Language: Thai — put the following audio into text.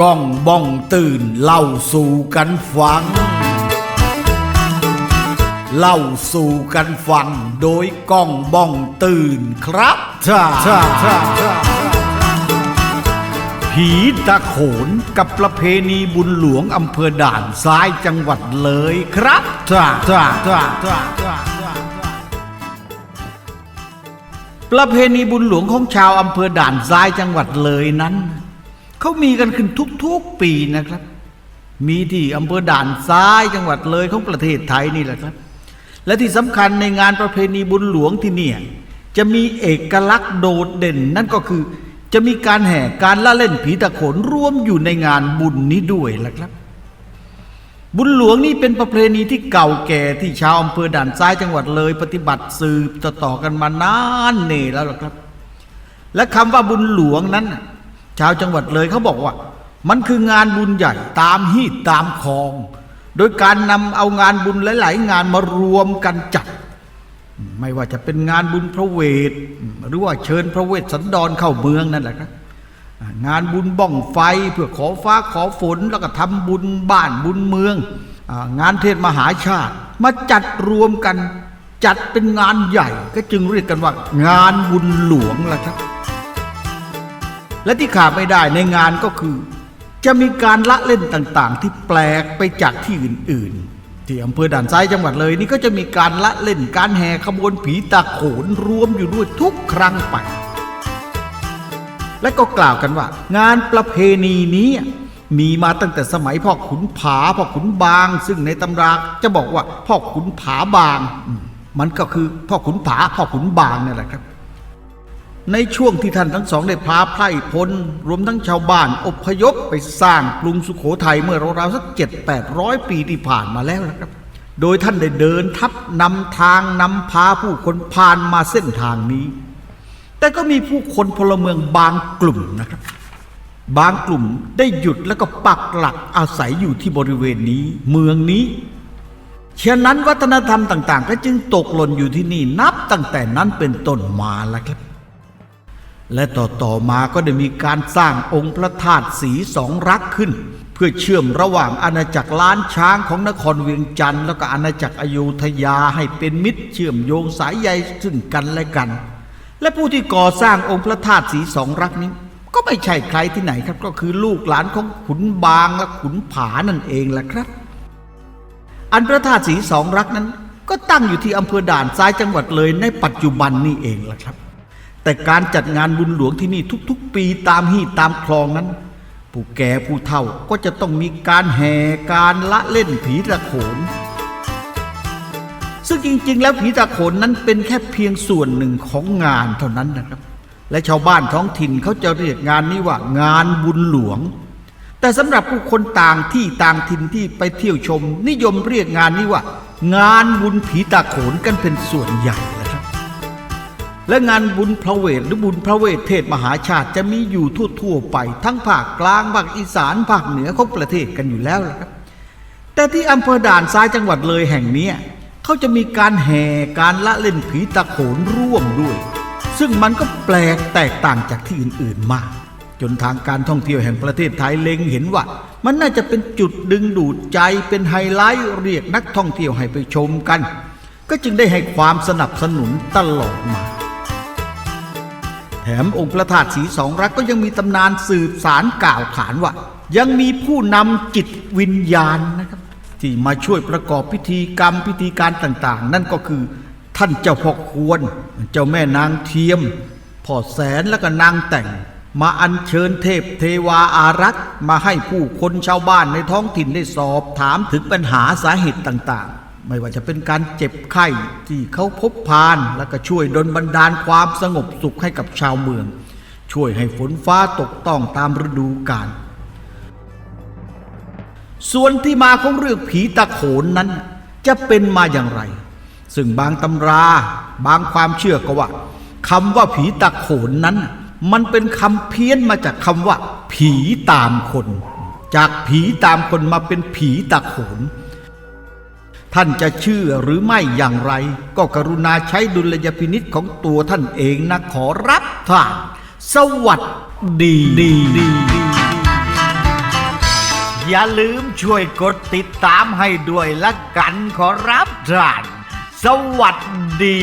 ก้องบ้องตื่นเล่าสู่กันฟัง เล่าสู่กันฟัง โดยก้องบ้องตื่นครับท่าท่ผีตะโขนกับประเพณีบุญหลวงอำเภอด่านซ้ายจังหวัดเลยครับท่าท่าท่าท่าท่าท่าประเพณีบุญหลวงของชาวอำเภอด่านซ้ายจังหวัดเลยนั้น เขามีกันขึ้นทุกๆปีนะครับ มีที่อำเภอด่านซ้ายจังหวัดเลยของประเทศไทยนี่แหละครับ และที่สำคัญในงานประเพณีบุญหลวงที่เนี่ยจะมีเอกลักษณ์โดดเด่นนั่นก็คือจะมีการแห่การละเล่นผีตะโขนร่วมอยู่ในงานบุญนี้ด้วยล่ะครับ บุญหลวงนี่เป็นประเพณีที่เก่าแก่ที่ชาวอำเภอด่านซ้ายจังหวัดเลย ปฏิบัติสืบต่อๆกันมานานเน่แล้วล่ะครับ และคำว่าบุญหลวงนั้น ชาวจังหวัดเลยเขาบอกว่า มันคืองานบุญใหญ่ตามฮีตตามคลอง โดยการนำเอางานบุญหลาย ๆ งานมารวมกันจัด ไม่ว่าจะเป็นงานบุญพระเวท หรือว่าเชิญพระเวทสันดรเข้าเมืองนั่นแหละครับงานบุญบ้องไฟเพื่อขอฟ้าขอฝนแล้วก็ทำบุญบ้านบุญเมือง งานเทศมหาชาติ มาจัดรวมกันจัดเป็นงานใหญ่ก็จึงเรียกกันว่างานบุญหลวงล่ะครับ และที่ขาดไม่ได้ในงานก็คือ จะมีการละเล่นต่างๆ ที่แปลกไปจากที่อื่นๆ ที่อำเภอด่านซ้ายจังหวัดเลยนี่ก็จะมีการละเล่นการแห่ขบวนผีตาโขนรวมอยู่ด้วยทุกครั้งไป และก็กล่าวกันว่า งานประเพณีนี้มีมาตั้งแต่สมัยพ่อขุนผาพ่อขุนบาง ซึ่งในตำราจะบอกว่าพ่อขุนผาบาง มันก็คือพ่อขุนผาพ่อขุนบางนี่แหละครับ ในช่วงที่ท่านทั้งสองได้พาไพร่พลรวมทั้งชาวบ้านอพยพไปสร้างกรุงสุโขทัยเมื่อราวๆสักเจ็ดแปดร้อยปีที่ผ่านมาแล้วนะครับ โดยท่านได้เดินทับนำทางนำพาผู้คนผ่านมาเส้นทางนี้ แต่ก็มีผู้คนพลเมืองบางกลุ่มนะครับ บางกลุ่มได้หยุดแล้วก็ปักหลักอาศัยอยู่ที่บริเวณนี้ เมืองนี้ฉะนั้นวัฒนธรรมต่าง ๆ ก็จึงตกหล่นอยู่ที่นี่นับตั้งแต่นั้นเป็นต้นมาแล้วครับ และต่อต่อมาก็ได้มีการสร้างองค์พระธาตุสีสองรักขึ้น เพื่อเชื่อมระหว่างอาณาจักรล้านช้างของนครเวียงจันทร์แล้วก็อาณาจักรอโยธยาให้เป็นมิตรเชื่อมโยงสายใยซึ่งกันและกัน และผู้ที่ก่อสร้างองค์พระธาตุสีสองรักนี้ ก็ไม่ใช่ใครที่ไหนครับ ก็คือลูกหลานของขุนบางและขุนผานั่นเองแหละครับ อันพระธาตุสีสองรักนั้น ก็ตั้งอยู่ที่อำเภอด่านซ้ายจังหวัดเลยในปัจจุบันนี่เองแหละครับ แต่การจัดงานบุญหลวงที่นี่ทุกๆ ปีตามฮีตตามคลองนั้น ผู้แก่ผู้เฒ่าก็จะต้องมีการแห่การละเล่นผีตะโขน ซึ่งจริงๆ แล้วผีตะโขนนั้นเป็นแค่เพียงส่วนหนึ่งของงานเท่านั้นนะครับ และชาวบ้านท้องถิ่นเขาจะเรียกงานนี้ว่างานบุญหลวง แต่สำหรับผู้คนต่างที่ต่างถิ่นที่ไปเที่ยวชม นิยมเรียกงานนี้ว่า งานบุญผีตาโขนกันเป็นส่วนใหญ่ และงานบุญพระเวทหรือบุญพระเวทเทศมหาชาติจะมีอยู่ทั่วๆไป ทั้งภาคกลางภาคอีสานภาคเหนือของประเทศกันอยู่แล้วครับ แต่ที่อำเภอด่านซ้ายจังหวัดเลยแห่งนี้เขาจะมีการแห่การละเล่นผีตะโขนร่วมด้วย ซึ่งมันก็แปลกแตกต่างจากที่อื่นๆมาก จนทางการท่องเที่ยวแห่งประเทศไทยเล็งเห็นว่ามันน่าจะเป็นจุดดึงดูดใจเป็นไฮไลท์เรียกนักท่องเที่ยวให้ไปชมกัน ก็จึงได้ให้ความสนับสนุนตลอดมา แถมองค์พระธาตุสีสองรักก็ยังมีตำนานสืบสารกล่าวขานว่า ยังมีผู้นำจิตวิญญาณนะครับ ที่มาช่วยประกอบพิธีกรรมพิธีการต่างๆ นั่นก็คือท่านเจ้าพ่อควร เจ้าแม่นางเทียมพ่อแสนและก็นางแต่ง มาอัญเชิญเทพเทวาอารักษ์ มาให้ผู้คนชาวบ้านในท้องถิ่นได้สอบถามถึงปัญหาสาเหตุต่างๆ ไม่ว่าจะเป็นการเจ็บไข้ที่เขาพบพานแล้วก็ช่วยดลบันดาลความสงบสุขให้กับชาวเมือง ช่วยให้ฝนฟ้าตกต้องตามฤดูกาลส่วนที่มาของเรื่องผีตะโขนนั้น จะเป็นมาอย่างไร ซึ่งบางตำรา บางความเชื่อก็ว่าคำว่าผีตะโขนนั้น มันเป็นคำเพี้ยนมาจากคำว่า ผีตามคน จากผีตามคนมาเป็นผีตะโขน ท่านจะเชื่อหรือไม่อย่างไร ก็กรุณาใช้ดุลยพินิษของตัวท่านเองนะขอรับท่านสวัสดีดีดีอย่าลืมช่วยกดติดตามให้ด้วยละกันขอรับท่านสวัสดี